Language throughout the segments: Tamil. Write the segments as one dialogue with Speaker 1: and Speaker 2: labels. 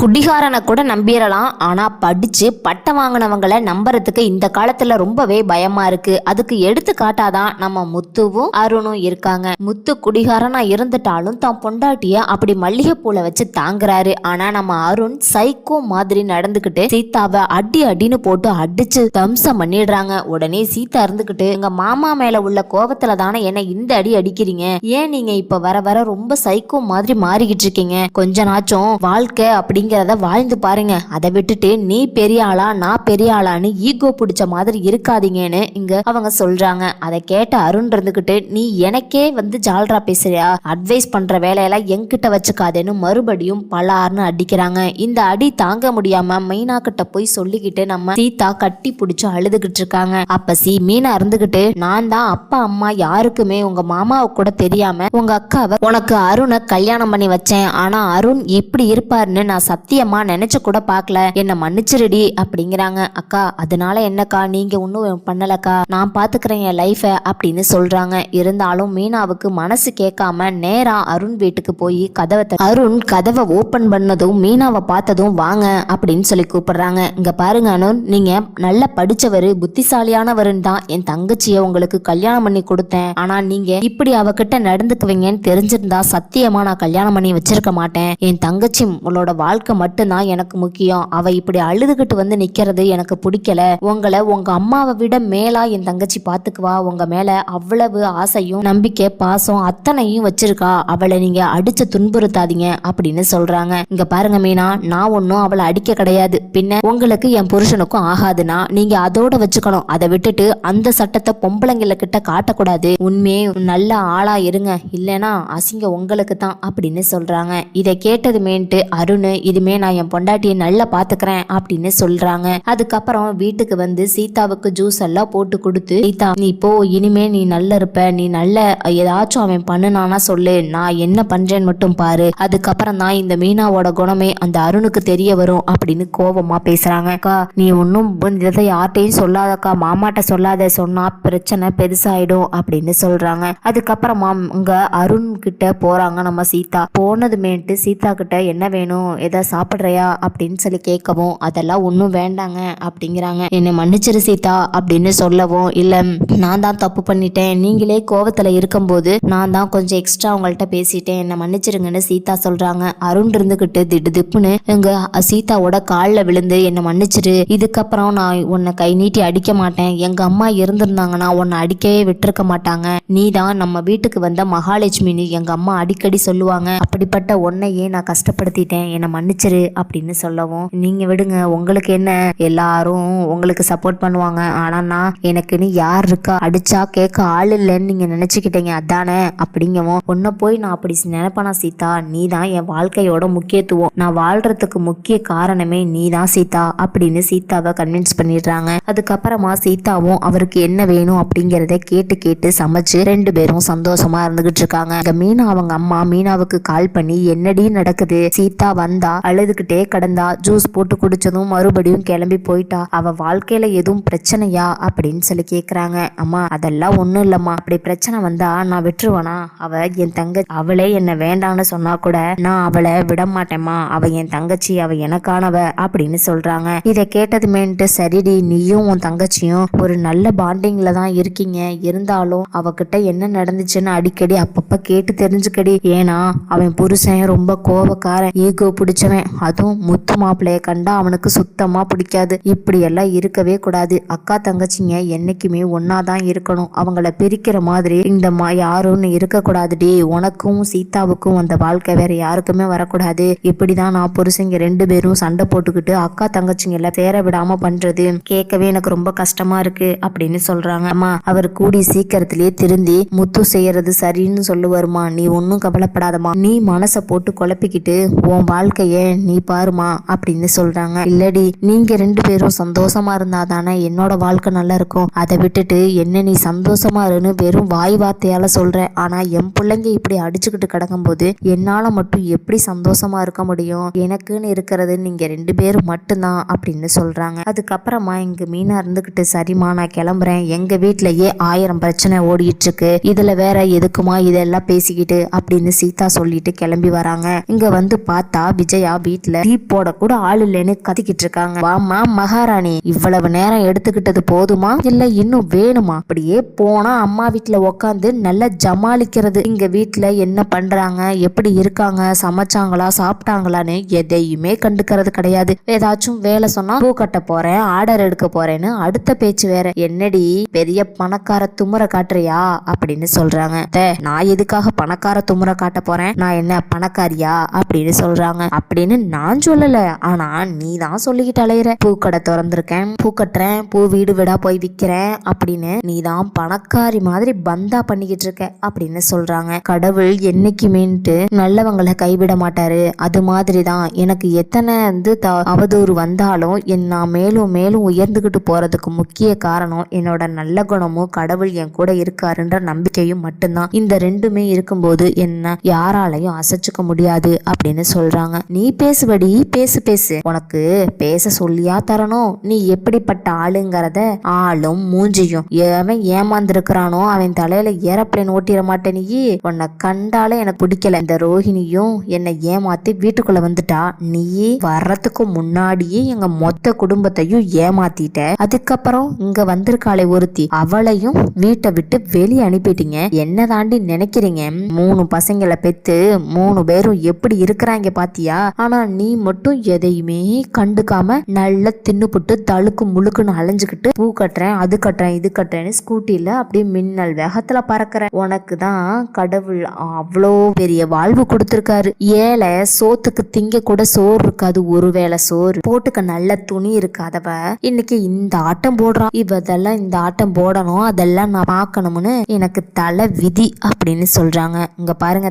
Speaker 1: குடிகாரனை கூட நம்பிடலாம். ஆனால் படித்து பட்டம் வாங்கினவங்களை நம்புறதுக்கு இந்த காலத்தில் ரொம்பவே பயமாக இருக்குது அதுக்கு எடுத்து காட்டாதான் நம்ம முத்துவும் அருணும் இருக்காங்க. முத்து குடிகாரனாக இருந்துட்டாலும் தான் பொண்டாட்டிய அப்படி மல்லிகைப்பூல வச்சு தாங்குறாரு. ஆனால் நம்ம அருண் சைக்கோ மாதிரி நடந்துக்கிட்டு சீதாவை அடி அடின்னு போட்டு அடிச்சு தம்சம் பண்ணிடுறாங்க. உடனே சீதா இருந்துக்கிட்டு எங்கள் மாமா மேலே உள்ள கோபத்தில் தானே என்ன இந்த அடி அடிக்கிறீங்க? ஏன் நீங்கள் இப்போ வர வர ரொம்ப சைக்கோ மாதிரி மாறிக்கிட்டு இருக்கீங்க? கொஞ்ச நாச்சும் வாழ்க்கை அப்படிங்கிறத வாழ்ந்து பாருங்க. அதை விட்டுட்டு நீ பெரிய ஆளா நான் பெரிய ஆளான்னு ஈகோ பிடிச்ச மாதிரி இருக்காதீங்கன்னு இங்க அவங்க சொல்றாங்க. அதை கேட்ட அருண் இருந்துகிட்டு நீ எனக்கே வந்து ஜால்ரா பேசுறியா? அட்வைஸ் பண்ற வேலையெல்லாம் என்கிட்ட வச்சுக்காதேன்னு மறுபடியும் பலார்னு அடிக்கிறாங்க. இந்த அடி தாங்க முடியாம மீனா கிட்ட போய் சொல்லிக்கிட்டு நம்ம சீதா கட்டி பிடிச்சு அழுதுகிட்டு இருக்காங்க. அப்ப சி மீனா இருந்துகிட்டு நான் தான் அப்பா அம்மா யாருக்குமே உங்க மாமாவை கூட தெரியாம உங்க அக்காவை உனக்கு அருணை கல்யாணம் பண்ணி வச்சேன். ஆனா அருண் இப்படி இருப்பாருன்னு நான் சத்தியமா நினைச்சு கூட பார்க்கல. என்ன மன்னிச்சிருடி அப்படிங்கிறாங்க. அக்கா அதனால என்னக்கா? நீங்க ஒன்றும் பண்ணலக்கா. நான் பாத்துக்கிறேன் என் லைஃபை அப்படின்னு சொல்றாங்க. இருந்தாலும் மீனாவுக்கு மனசு கேட்காம நேரா அருண் வீட்டுக்கு போய் கதவை அருண் கதவை ஓபன் பண்ணதும் மீனாவை பார்த்ததும் வாங்க அப்படின்னு சொல்லி கூப்பிடுறாங்க. இங்க பாருங்க அருண் நீங்க நல்ல படிச்சவர் புத்திசாலியானவருன்னு தான் என் தங்கச்சியை உங்களுக்கு கல்யாணம் பண்ணி கொடுத்தேன். ஆனா நீங்க இப்படி அவகிட்ட நடந்துக்குவீங்கன்னு தெரிஞ்சிருந்தா சத்தியமா நான் கல்யாணம் பண்ணி வச்சிருக்க மாட்டேன். என் தங்கச்சி உங்களோட வாழ்க்கை மட்டும்தான் எனக்கு முக்கியம். அவ இப்படி அழுதுகிட்டு வந்து நிக்கிறது எனக்கு பிடிக்கல. உங்களை உங்க அம்மாவை விட மேலா என் தங்கச்சி பாத்துக்குவா. உங்க மேல அவ்வளவு ஆசையும் நம்பிக்கை பாசம் அத்தனையும் வச்சிருக்கா. அவளை நீங்க அடிச்சு துன்புறுத்தாதீங்க அப்படின்னு சொல்றாங்க. இங்க பாருங்க மீனா நான் ஒன்னும் அவளை அடிக்க கிடையாது. பின்ன உங்களுக்கு என் புருஷனுக்கும் ஆகாதுன்னா நீங்க அதோட வச்சுக்கணும். அதை விட்டுட்டு அந்த சட்டத்தை பொம்பளைங்கள கிட்ட காட்டக்கூடாது. உண்மையே நல்ல ஆளா இருங்க. இல்லைன்னா அசிங்க உங்களுக்கு தான் அப்படின்னு சொல்றாங்க. இதை கேட்டது மேன்ட்டு அருண் இது இனிமே நான் என் பொண்டாட்டியை நல்லா பாத்துக்கிறேன் அப்படின்னு சொல்றாங்க. அதுக்கப்புறம் வீட்டுக்கு வந்து சீதாவுக்கு ஜூஸ் எல்லாம் போட்டு கொடுத்து சீதா நீ போ இனிமே நீ நல்லா இருப்ப நீ நல்ல ஏதாச்சும் அவன் பண்ணுனானா சொல்லு நான் என்ன பண்றேன்னு மட்டும் பாரு. அதுக்கப்புறம் தான் இந்த மீனாவோட குணமே அந்த அருணுக்கு தெரிய வரும் அப்படின்னு கோபமா பேசுறாங்க. அக்கா நீ ஒன்றும் இதை யார்ட்டையும் சொல்லாதக்கா மாமாட்ட சொல்லாத சொன்னா பிரச்சனை பெருசாயிடும் அப்படின்னு சொல்றாங்க. அதுக்கப்புறமா அங்க அருண் கிட்ட போறாங்க நம்ம சீதா. போனதுமேட்டு சீதா கிட்ட என்ன வேணும் ஏதாவது சாப்பிட்றியா அப்படின்னு சொல்லி கேட்கவும் அதெல்லாம் ஒன்றும் வேண்டாங்க அப்படிங்கிறாங்க. என்னை மன்னிச்சிரு சீதா அப்படின்னு சொல்லவும் இல்லை நான் தான் தப்பு பண்ணிட்டேன். நீங்களே கோவத்தில் இருக்கும்போது நான் தான் கொஞ்சம் எக்ஸ்ட்ரா உங்கள்கிட்ட பேசிட்டேன். என்னை மன்னிச்சிருங்கன்னு சீதா சொல்கிறாங்க அருண் இருந்துக்கிட்டு திடு திப்புன்னு எங்கள் சீதாவோட காலில் விழுந்து என்னை மன்னிச்சிரு. இதுக்கப்புறம் நான் உன்னை கை நீட்டி அடிக்க மாட்டேன். எங்கள் அம்மா இருந்திருந்தாங்கன்னா உன்னை அடிக்கவே விட்டுருக்க மாட்டாங்க. நீ தான் நம்ம வீட்டுக்கு வந்த மகாலட்சுமின்னு எங்கள் அம்மா அடிக்கடி சொல்லுவாங்க. அப்படிப்பட்ட உன்னையே நான் கஷ்டப்படுத்திட்டேன். என்னை மன்னிச்சு மன்னிச்சிரு அப்படின்னு சொல்லவும் நீங்க விடுங்க உங்களுக்கு என்ன? எல்லாரும் உங்களுக்கு சப்போர்ட் பண்ணுவாங்க. ஆனா நான் எனக்குன்னு யார் இருக்கா? அடிச்சா கேட்க ஆள் இல்லைன்னு நீங்க நினைச்சுக்கிட்டீங்க. அதானே? அப்படிங்கவும் உன்னை போய் நான் அப்படி நினைப்பனா சீதா? நீ தான் என் வாழ்க்கையோட முக்கியத்துவம். நான் வாழ்றதுக்கு முக்கிய காரணமே நீ தான் சீதா. அப்படின்னு சீதாவை கன்வின்ஸ் பண்ணிடுறாங்க. அதுக்கப்புறமா சீதாவும் அவருக்கு என்ன வேணும்? அப்படிங்கிறத கேட்டு கேட்டு சமைச்சு ரெண்டு பேரும் சந்தோஷமா இருந்துகிட்டு இருக்காங்க. மீனா அவங்க அம்மா மீனாவுக்கு கால் பண்ணி என்னடி நடக்குது? சீதா வந்தா அழுதுகிட்டே கிடந்தா ஜூஸ் போட்டு குடிச்சதும் மறுபடியும் கிளம்பி போயிட்டா. அவ வாழ்க்கையில எதுவும் பிரச்சனையா? அப்படின்னு சொல்லி கேக்குறாங்க. அம்மா அதெல்லாம் ஒண்ணும் இல்லம்மா. அப்படி பிரச்சனை வந்தா நான் விட்டுருவேனா? அவ என் தங்க அவளே என்ன வேண்டாம்னு சொன்னா கூட நான் அவளை விட மாட்டேம்மா அவ என் தங்கச்சி அவ எனக்கானவ அப்படின்னு சொல்றாங்க. இதை கேட்டதுமேன்ட்டு சரிடி நீயும் உன் தங்கச்சியும் ஒரு நல்ல பாண்டிங்ல தான் இருக்கீங்க. இருந்தாலும் அவகிட்ட என்ன நடந்துச்சுன்னு அடிக்கடி அப்பப்ப கேட்டு தெரிஞ்சுக்கடி. ஏன்னா அவன் புருஷன் ரொம்ப கோபக்காரன் ஈகோ பிடிச்சவன் அதுவும் முத்து மாப்பிள்ளைய கண்டா அவனுக்கு சுத்தமா பிடிக்காது. இப்படி எல்லாம் இருக்கவே கூடாது. அக்கா தங்கச்சிங்க என்னைக்குமே ஒன்னா தான் இருக்கணும். அவங்கள பிரிக்கிற மாதிரி இந்த மா யாரும் இருக்கக்கூடாதுடி. உனக்கும் சீதாவுக்கும் அந்த வாழ்க்கை வேற யாருக்குமே வரக்கூடாது. இப்படிதான் நான் புருஷங்க ரெண்டு பேரும் சண்டை போட்டுக்கிட்டு அக்கா தங்கச்சிங்கள சேர விடாம பண்றது கேட்கவே எனக்கு ரொம்ப கஷ்டமா இருக்கு அப்படின்னு சொல்றாங்க. அம்மா அவர் கூடி சீக்கிரத்திலேயே திருந்தி முத்து செய்யறது சரின்னு சொல்லுவாருமா. நீ ஒன்னும் கவலைப்படாதமா நீ மனசை போட்டு குழப்பிக்கிட்டு உன் வாழ்க்கைய நீ பாருமா அப்படின்னு சொல்றாங்க. இல்லடி நீங்க ரெண்டு பேரும் சந்தோஷமா இருந்தா தானே என்னோட வாழ்க்கை நல்லா இருக்கும். அதை விட்டுட்டு என்ன நீ சந்தோஷமா இருன்னு வெறும் வாய் வார்த்தையால சொல்ற. ஆனா என் பிள்ளைங்க இப்படி அடிச்சுக்கிட்டு கிடக்கும்போது என்னால மட்டும் எப்படி சந்தோஷமா இருக்க முடியும்? எனக்குன்னு இருக்கிறது நீங்க ரெண்டு பேரும் மட்டும்தான் அப்படின்னு சொல்றாங்க. அதுக்கப்புறமா இங்க மீனா இருந்துகிட்டு சரிம்மா நான் கிளம்புறேன். எங்க வீட்லயே ஆயிரம் பிரச்சனை ஓடிட்டு இருக்கு இதுல வேற எதுக்குமா இதெல்லாம் பேசிக்கிட்டு? அப்படின்னு சீதா சொல்லிட்டு கிளம்பி வராங்க. இங்க வந்து பார்த்தா விஜய் ஆயா வீட்டுல டீ போட கூட ஆள் இல்லைன்னு கத்திக்கிட்டு இருக்காங்க. வாமா மகாராணி இவ்வளவு நேரம் எடுத்துக்கிட்டது போதுமா? இல்ல இன்னும் வேணுமா? அப்படியே போனா அம்மா வீட்டுல உக்காந்து நல்லா ஜமாளிக்கிறது. இங்க வீட்டுல என்ன பண்றாங்க? எப்படி இருக்காங்க? சமைச்சாங்களா? சாப்பிட்டாங்களான்னு எதையுமே கண்டுக்கிறது கிடையாது. ஏதாச்சும் வேலை சொன்னா பூ கட்ட போறேன் ஆர்டர் எடுக்க போறேன்னு அடுத்த பேச்சு வேற. என்னடி பெரிய பணக்கார துமுற காட்டுறியா? அப்படின்னு சொல்றாங்க. நான் எதுக்காக பணக்கார துமுற காட்ட போறேன்? நான் என்ன பணக்காரியா? அப்படின்னு சொல்றாங்க. அப்படி அப்படின்னு நான் சொல்லல. ஆனா நீ தான் சொல்லிக்கிட்டு அலையிற. பூக்கடை திறந்திருக்கேன் பூ கட்டுறேன் பூ வீடு வீடா போய் விக்கிறேன் அப்படின்னு நீ தான் பணக்காரி மாதிரி பந்தா பண்ணிக்கிட்டு இருக்க அப்படின்னு சொல்றாங்க. கடவுள் என்னைக்குமேன்ட்டு நல்லவங்களை கைவிட மாட்டாரு. அது மாதிரி தான் எனக்கு எத்தனை வந்து த- அவதூறு வந்தாலும் என் நான் மேலும் மேலும் உயர்ந்துகிட்டு போறதுக்கு முக்கிய காரணம் என்னோட நல்ல குணமும் கடவுள் என் கூட இருக்காருன்ற நம்பிக்கையும் மட்டும்தான். இந்த ரெண்டுமே இருக்கும்போது என்ன யாராலையும் அசைச்சுக்க முடியாது அப்படின்னு சொல்றாங்க. நீ பேசுபடி பேசு பேசு. உனக்கு பேச சொல்லியா தரணும்? நீ எப்படிப்பட்ட ஆளுங்கிறத ஆளும் மூஞ்சியும். அவன் ஏமாந்துருக்கிறானோ அவன் தலையில ஏரோப்ளேன் ஓட்டிட மாட்டேனியே. உன்னை கண்டாலே எனக்கு பிடிக்கல. இந்த ரோஹிணியும் என்னை ஏமாத்தி வீட்டுக்குள்ள வந்துட்டா. நீ வர்றதுக்கு முன்னாடியே எங்க மொத்த குடும்பத்தையும் ஏமாத்திட்ட. அதுக்கப்புறம் இங்க வந்திருக்காளே ஒருத்தி. அவளையும் வீட்டை விட்டு வெளியே அனுப்பிட்டீங்க. என்ன தாண்டி நினைக்கிறீங்க? மூணு பசங்களை பெத்து மூணு பேரும் எப்படி இருக்கிறாங்க பாத்தியா? ஆனா நீ மட்டும் எதையுமே கண்டுக்காம நல்லா தின்னுபுட்டு தழுக்கு முழுக்குன்னு அலைஞ்சுக்கிட்டு பூ கட்டுறேன் அது கட்டுறேன் இது கட்டுறேன்னு ஸ்கூட்டியில் அப்படியே மின்னல் வேகத்துல பறக்கிற. உனக்கு தான் கடவுள் அவ்வளோ பெரிய வாழ்வு கொடுத்துருக்காரு. ஏழை சோத்துக்கு திங்க கூட சோறு இருக்காது ஒருவேளை சோறு. போட்டுக்க நல்ல துணி இருக்காதவ இன்னைக்கு இந்த ஆட்டம் போடுறான். இவ இதெல்லாம் இந்த ஆட்டம் போடணும் அதெல்லாம் நான் பார்க்கணும்னு எனக்கு தலை விதி அப்படின்னு சொல்றாங்க. இங்க பாருங்க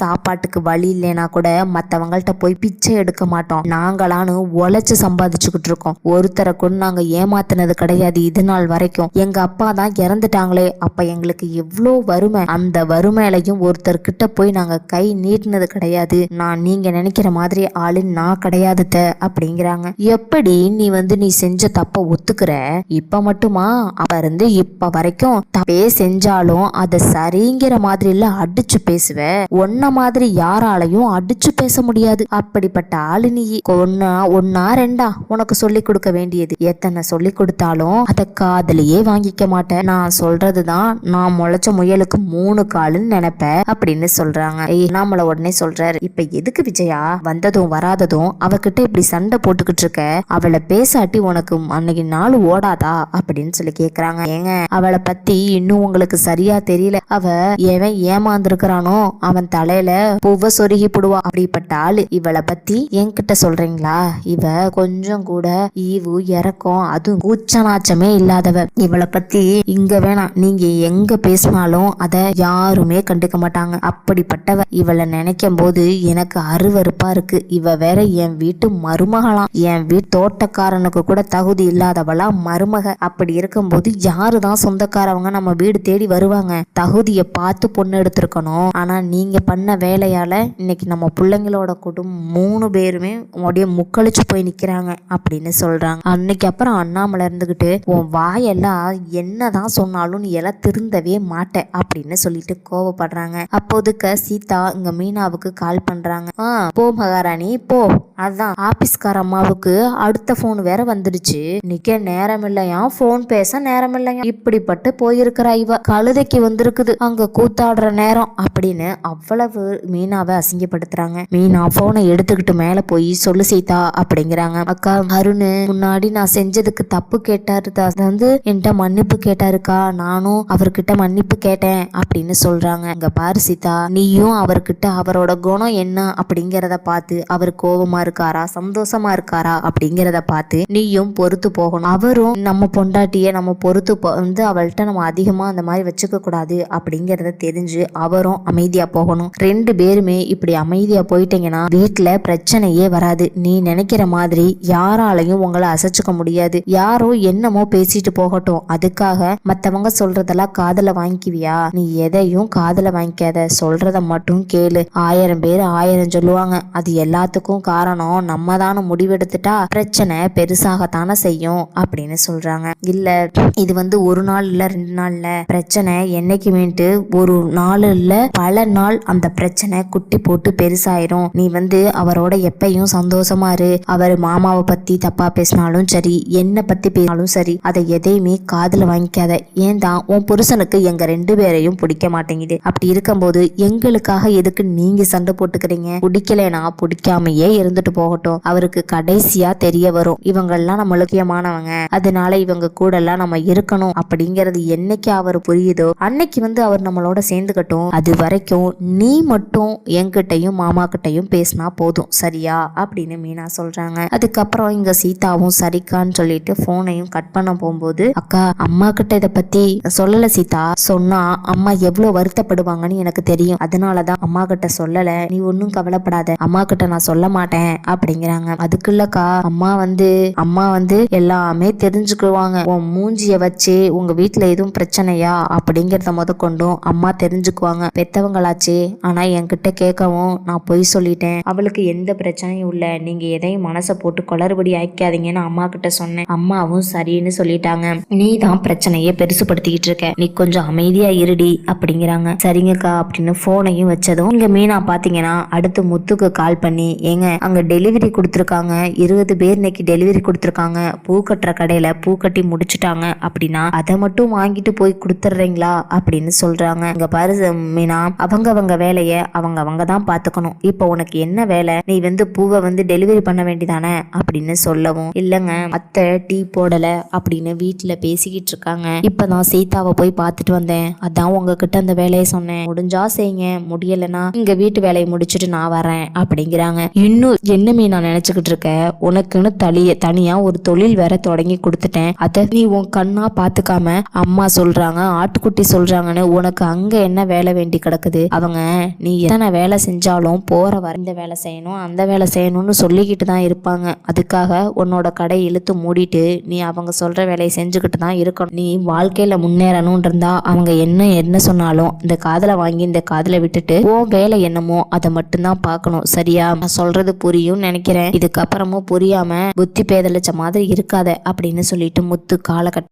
Speaker 1: சாப்பாட்டுக்கு வழி இல்லைனா கூட மத்தவங்கள்ட்ட போய் பிச்சை எடுக்க மாட்டோம். நாங்களான்னு உழைச்சு சம்பாதிச்சுக்கிட்டு இருக்கோம். ஒருத்தரை கொண்டு நாங்க ஏமாத்தினது கிடையாது இது நாள் வரைக்கும். எங்க அப்பா தான் இறந்துட்டாங்களே அப்ப எங்களுக்கு எவ்வளோ வறுமை. அந்த வறுமையிலையும் ஒருத்தர் கிட்ட போய் நாங்க கை நீட்டினது கிடையாது. நான் நீங்க நினைக்கிற மாதிரி ஆளு நான் கிடையாது த அப்படிங்கிறாங்க. எப்படி நீ வந்து நீ செஞ்ச தப்ப ஒத்துக்கிற? இப்ப மட்டுமா? அப்ப இருந்து இப்ப வரைக்கும் தப்பே செஞ்சாலும் அதை சரிங்கிற மாதிரி இல்ல அடிச்சு பேசுவ. ஒன்ன மாதிரி யாராலையும் அடிச்சு பேச முடியாது. அப்படிப்பட்ட ஆளு நீ. ஒன்னா ஒன்னா ரெண்டா? உனக்கு சொல்லி கொடுக்க வேண்டியது. எத்தனை சொல்லி கொடுத்தாலும் அதை காதலையே வாங்கிக்க மாட்டேன். நான் சொல்றதுதான் நான் முளைச்ச முயலுக்கு மூணு காலுன்னு நினைப்பேன் அப்படின்னு சொல்றாங்க. ஏய் நம்மள உடனே சொல்றாரு. இப்ப எதுக்கு விஜயா? வந்ததும் வராததும் அவகிட்ட இப்படி சண்டை போட்டுக்கிட்டு இருக்க? அவளை பேசாட்டி உனக்கு அன்னைக்கு நாள் ஓடாதா? அப்படின்னு சொல்லி கேக்குறாங்க. ஏங்க அவளை பத்தி இன்னும் உங்களுக்கு சரியா தெரியல. அவ எவன் ஏமாந்துருக்கிறானோ அவன் தலையில பூவ சொருகி போடுவா. அப்படிப்பட்ட ஆளு. இவளை பத்தி என்கிட்ட சொல்றீங்களா? இவ கொஞ்சம் கூட ஈவு இறக்கம் அதுவும் கூச்சநாச்சமே இல்லாதவ. இவளை பத்தி இங்க வேணாம் நீங்க எங்க பேசினாலும் அத யாருமே கண்டுக்க மாட்டாங்க. அப்படிப்பட்டவ இவளை நினைக்கும் போது எனக்கு அருவறுப்பா இருக்கு. இவ வேற என் வீட்டு மருமகளாம் என் வீட்டு தோட்டக்காரனுக்கு கூட தகுதி இல்லாதவளா மருமக. அப்படி இருக்கும்போது யாருதான் சொந்தக்காரவங்க நம்ம வீடு தேடி வருவாங்க? தகுதியை பார்த்து பொண்ணு எடுத்திருக்கணும். ஆனா நீங்க பண்ண வேலையால இன்னைக்கு நம்ம பிள்ளைங்களோட குடும்பம் மூணு பேருமே அப்படியே முக்களிச்சு போய் நிக்கிறாங்க அப்படின்னு சொல்றாங்க. அன்னைக்கு அப்புறம் அண்ணாமலை இருந்துகிட்டு உன் வாயெல்லாம் என்னதான் சொன்னாலும் நீ எல்லாம் திருந்தவே மாட்டேன் அப்படின்னு சொல்லிட்டு கோவப்படுறாங்க. அப்போதுக்கு சீதா இங்க மீனாவுக்கு கால் பண்றாங்க. ஆ போ மகாராணி போ. அதான் ஆபீஸ்கார அம்மாவுக்கு அடுத்த போன் வேற வந்துடுச்சு. நிக்க நேரம் இல்லையா போன் பேச நேரம் இல்லையா இப்படிப்பட்டு போயிருக்கிறா இவ. கழுதைக்கு வந்திருக்குது அங்க கூத்தாடுற நேரம் அப்படின்னு அவ்வளவு மீனாவை அசிங்கப்படுத்துறாங்க. மீனா போனை எடுத்துக்கிட்டு மேல போய் சொல்லு சீதா அப்படிங்கிறாங்க. அக்கா அருண் முன்னாடி நான் செஞ்சதுக்கு தப்பு கேட்டாரு வந்து என்கிட்ட மன்னிப்பு கேட்டாருக்கா? நானும் அவர்கிட்ட மன்னிப்பு கேட்டேன் அப்படின்னு சொல்றாங்க. இங்க பாரு சீதா நீயும் அவர்கிட்ட அவரோட குணம் என்ன அப்படிங்கிறத பார்த்து அவர் கோபமா இருக்காரா? சந்தோஷமா இருக்காரா? அப்படிங்கிறத பார்த்து நீயும் பொறுத்து போகணும். அவரும் நம்ம பொண்டாட்டிய நம்ம பொறுத்து வந்து அவள்கிட்ட நம்ம அதிகமா அந்த மாதிரி வச்சுக்க கூடாது அப்படிங்கிறத தெரிஞ்சு அவரும் அமைதியா போகணும். ரெண்டு பேருமே இப்படி அமைதியா போயிட்டீங்கன்னா வீட்டுல பிரச்சனையே வராது. நீ நினைக்கிற மாதிரி யாராலையும் உங்களை அசைச்சுக்க முடியாது. யாரோ என்னமோ பேசிட்டு போகட்டும். அதுக்காக மத்தவங்க சொல்றதெல்லாம் காதல வாங்கிக்குவியா? நீ எதையும் காதல வாங்கிக்காத. சொல்றத மட்டும் கேளு. ஆயிரம் பேர் ஆயிரம் சொல்லுவாங்க. அது எல்லாத்துக்கும் காரணம் நம்ம தானே முடிவெடுத்துட்டா பிரச்சனை பெருசாகத்தானே செய்யும் அப்படின்னு சொல்றாங்க. இல்ல இது வந்து ஒரு நாள் இல்ல ரெண்டு நாள்ல பிரச்சனை என்னைக்குமேட்டு ஒரு நாள் இல்ல பல நாள் அந்த பிரச்சனை குட்டி போட்டு பெருசாயிரும். நீ வந்து அவரோட எப்பயும் சந்தோஷமா இரு. அவர் மாமாவை பத்தி தப்பா பேசினாலும் சரி என்ன பத்தி பேசினாலும் சரி அதை எதையுமே காதுல வாங்கிக்காத. ஏன் தான் உன் புருஷனுக்கு எங்க ரெண்டு பேரையும் பிடிக்க மாட்டேங்குது. அப்படி இருக்கும்போது எங்களுக்காக எதுக்கு நீங்க சண்டை போட்டுக்கிறீங்க? பிடிக்கலைனா பிடிக்காமையே இருந்துட்டு போகட்டும். அவருக்கு கடைசியா தெரிய வரும். இவங்கெல்லாம் நம்ம முக்கியமானவங்க அதனால இவங்க கூட எல்லாம் நம்ம இருக்கணும். அப்படிங்கறது என்னைக்கு அவர் புரியுதோ அன்னைக்கு வந்து அவர் நம்மளோட சேர்ந்துக்கட்டும். அது வரைக்கும் நீ மட்டும் என்கிட்டயும் மாமா கிட்டையும் பேசினா போதும். சரியா? அப்படின்னு மீனா சொல்றாங்க. அதுக்கப்புறம் இங்க சீதாவும் சரிக்கான்னு சொல்லிட்டு போனையும் கட் பண்ண போகும்போது அக்கா அம்மா கிட்ட இதை பத்தி சொல்லல சீதா. சொன்னா அம்மா எவ்வளவு வருத்தப்படுவாங்கன்னு எனக்கு தெரியும். அதனாலதான் அம்மா கிட்ட சொல்லல. நீ ஒன்னும் கவலைப்படாத. அம்மா கிட்ட நான் சொல்ல மாட்டேன். அப்படிங்கிறாங்க. அதுக்கு இல்லக்கா அம்மா வந்து அம்மா வந்து எல்லாமே தெரிஞ்சுக்குவாங்க. உன் மூஞ்சிய வச்சு உங்க வீட்டுல எதுவும் பிரச்சனையா? அப்படிங்கறத முத கொண்டும் அம்மா தெரிஞ்சுக்குவாங்க. பெத்தவங்களாச்சு. ஆனா என்கிட்ட கேட்கவும் நான் பொய் சொல்லிட்டேன். அவளுக்கு எந்த பிரச்சனையும் இல்லை. நீங்கள் எதையும் மனசை போட்டு குளறுபடி ஆக்காதீங்கன்னு அம்மா கிட்ட சொன்னேன். அம்மாவும் சரின்னு சொல்லிட்டாங்க. நீ தான் பிரச்சனையை பெருசுபடுத்திக்கிட்டு இருக்க. நீ கொஞ்சம் அமைதியா இருடி அப்படிங்கிறாங்க. சரிங்கக்கா அப்படின்னு போனையும் வச்சதும் இங்க மீனா பாத்தீங்கன்னா அடுத்து முத்துக்கு கால் பண்ணி ஏங்க அங்க டெலிவரி கொடுத்துருக்காங்க. இருபது பேர் இன்னைக்கு டெலிவரி கொடுத்துருக்காங்க. பூ கட்டுற கடையில பூ கட்டி முடிச்சுட்டாங்க அப்படின்னா அதை மட்டும் வாங்கிட்டு போய் கொடுத்துட்றீங்களா? அப்படின்னு சொல்றாங்க. இங்க பாரு மீனா அவங்க அவங்க வேலையை அவங்க அவங்க தான் பாத்துக்கணும். இப்போ உனக்கு என்ன வேலை? நீ வந்து பூவை வந்து டெலிவரி பண்ண வேண்டியதானே? அப்படின்னு சொல்லவும் இல்லைங்க அத்தை டீ போடல அப்படின்னு வீட்டில் பேசிக்கிட்டு இருக்காங்க. இப்பதான் சீதாவை போய் பார்த்துட்டு வந்தேன். அதான் உங்ககிட்ட அந்த வேலையை சொன்னேன். முடிஞ்சா செய்யுங்க முடியலைன்னா இங்க வீட்டு வேலையை முடிச்சுட்டு நான் வரேன் அப்படிங்கிறாங்க. இன்னும் என்னமே நான் நினைச்சுக்கிட்டு இருக்க? உனக்குன்னு தளிய தனியா ஒரு தொழில் வேற தொடங்கி கொடுத்துட்டேன். அதை நீ உன் கண்ணா பாத்துக்காம அம்மா சொல்றாங்க ஆட்டுக்குட்டி சொல்றாங்கன்னு உனக்கு அங்க என்ன வேலை வேண்டி கிடக்குது? அவங்க நீ எத்தனை வேலை செஞ்சாலும் போற வர இந்த வேலை செய்யணும். அந்த வேலை செய்யணும்னு சொல்லிக்கிட்டு தான் இருப்பாங்க. அதுக்காக உன்னோட கடை இழுத்து மூடிட்டு நீ அவங்க சொல்கிற வேலையை செஞ்சுக்கிட்டு தான் இருக்கணும். நீ வாழ்க்கையில் முன்னேறணும் இருந்தா அவங்க என்ன என்ன சொன்னாலும் இந்த காதலை வாங்கி இந்த காதலை விட்டுட்டு ஓ வேலை என்னமோ அதை மட்டும்தான் பார்க்கணும் சரியா? நான் சொல்றது புரியும் நினைக்கிறேன். இதுக்கப்புறமும் புரியாம புத்தி பேதலிச்ச மாதிரி இருக்காத அப்படின்னு சொல்லிட்டு முத்து காலை கட்